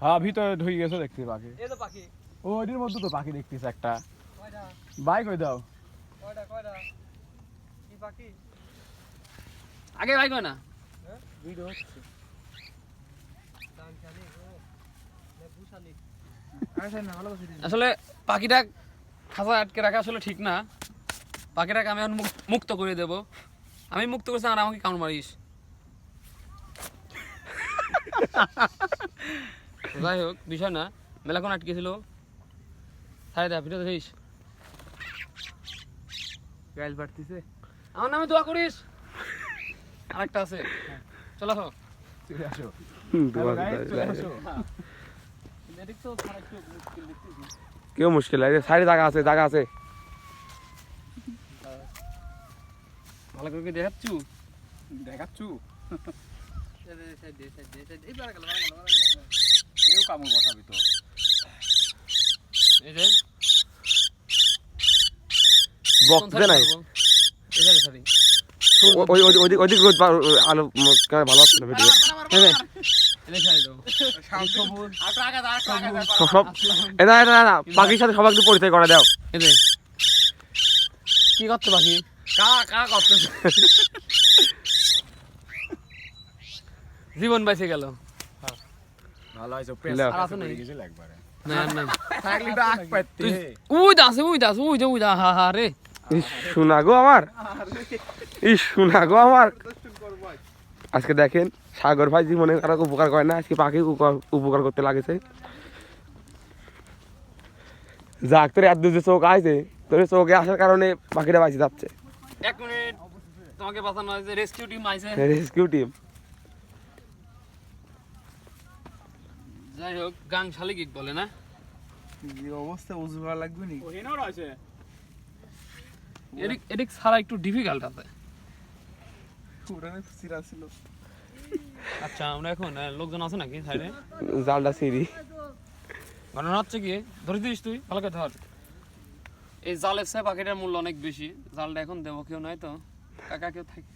হ্যাঁ ভিতরে ঢুকে গেছে দেখছি পাখি এই তো পাখি ও ওইটির মধ্যে তো পাখি দেখতেছে একটা। বাইক হয়ে দাও। আগে ভাই কয় না? ভিডিও হচ্ছে। কথা আসলে পাখিটা খাঁচা আটকে রাখা আসলে ঠিক না। পাখিটাকে আমি এখন মুক- মুক্ত করে দেব। আমি মুক্ত করছি আর আমাকে কামড় মারিস। যাই হোক বিষয় না। মেলাক্ষণ আটকে ছিল সাড়ে দেখ ভিডিও দেখিস। গাইল পারতিছে আমার নামে দোয়া করিস। আরেকটা আছে। চলো আসো। চলে আসো। হয়। কেউ মুশকিল আছে সাইডে জায়গা আছে জায়গা আছে। ভালো করে কি দেখাচ্ছু? দেখাচ্ছু? কেউ কামড় বসাবি তো এই যে বক্স নাই। এই যে সরি ও- ওই ওই ওই রোদ আলো ভালো হচ্ছে না ভিডিও? এই যে এই সাইড দাও। সবুজ। সব না না না, পাখির সাথে সবাই পরিচয় করে দাও। কি করতে পাখি কা কা করতেছে। জীবন বাইসে গেল। ভালো হয়েছে লেও। আর আছে নাকি? গেছিল একবারে। না আর নাই তো আগ পাইতে। উই দাস উই দাস উই উই দা হা হা রে। শোনা গো আমার। ইস শোনা গো আমার। আজকে দেখেন সাগর ভাই জীবনে কারও উপকার করে না আজকে পাখি উপকার- উপকার করতে লাগেছে। যাক তোর এত যে চোখ আইছে তোর চোখে আসার কারণে পাখিটা বাঁচে যাচ্ছে। এক মিনিট তোমাকে বাঁচানো হয়েছে রেস্কিউ টিম আইছে। রেস্কিউ টিম যাই হোক গাং শালিক বলে না? এই অবস্থা? উজু করা লাগবে নি ওহিনাও রয়েছে এদিক এদিক ছাড়া একটু ডিফিকাল্ট আছে। পুরানো সিরা ছিল। আচ্ছা আমরা এখন লোকজন আছে নাকি সাইডে? জালটা সিঁড়ি। ঘটনা হচ্ছে কি ধরে দিস তুই ভালো করে ধর। এই জালের চেয়ে পাখিটার মূল্য অনেক বেশি। জালটা এখন দেবো কেউ নাই তো। কাকা কেউ থাকে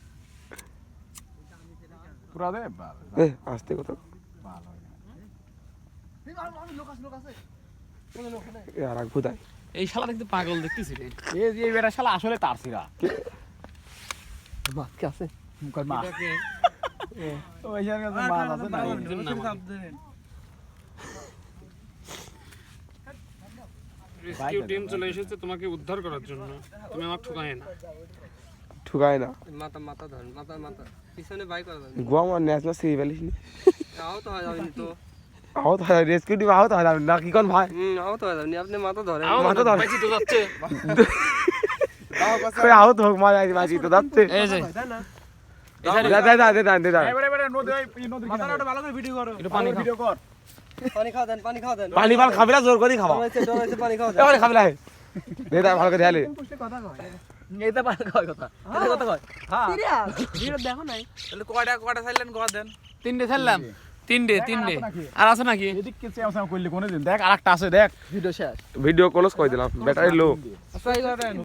পুরা দে আসতে কত ভালো লোক আছে লোক আছে এ আর এক ভুতাই। এই শালা দেখতে পাগল দেখতেছি রে। এই যে বেটা শালা আসলে তার সিরা বাক্য আছে? মুখের মা। ওই জায়গায় তো মাছ আছে না? রেস্কিউ টিম চলে এসেছে তোমাকে উদ্ধার করার জন্য। তুমি আমার ঠকাই না। ঠুকায় না। মাথা মাথা ধরেন মাথা মাথা। পিছনে বাইক করা যাবে। গো আমার ন্যাশনাল সিঁড়ি ফেলিস নি। আও তো হয় তো। আহত হয় রেস্কিউ টিম আহত হয় না কি কোন ভাই? হুম আও তো হয় আপনি মাথা আমার মাথা ধর। বাঁচি তো যাচ্ছে। ওই আহত হোক মা যাই বাজি তো যাচ্ছে। এই যে। দে দে দে দে দে দে এবারে এবারে নদী ওই নদীর কিনারে। ভালো করে ভিডিও করো। একটু পানি খাও। ভিডিও কর। পানি খাওয়া দেন পানি খাওয়া দেন। পানি পাল খাবি না জোর করে ডরাইছে পানি খাওয়া দেন। এবারে খাবি না দে দে ভালো করে হেলে এইটা পানি খাওয়ার কথা। কথা কয়। হ্যাঁ। সিরিয়াস ভিডিও দেখো নাই। তাহলে কয়টা কয়টা চাইলেন গড় দেন। তিনটে ছাড়লাম। তিনটে তিনটে? আর আছে নাকি? এদিক কে চেয়াও চেয়াও করলি কোনদিন। দেখ আরেকটা আছে দেখ। ভিডিও শেষ। ভিডিও ক্লোজ কই দিলাম। ব্যাটারি লো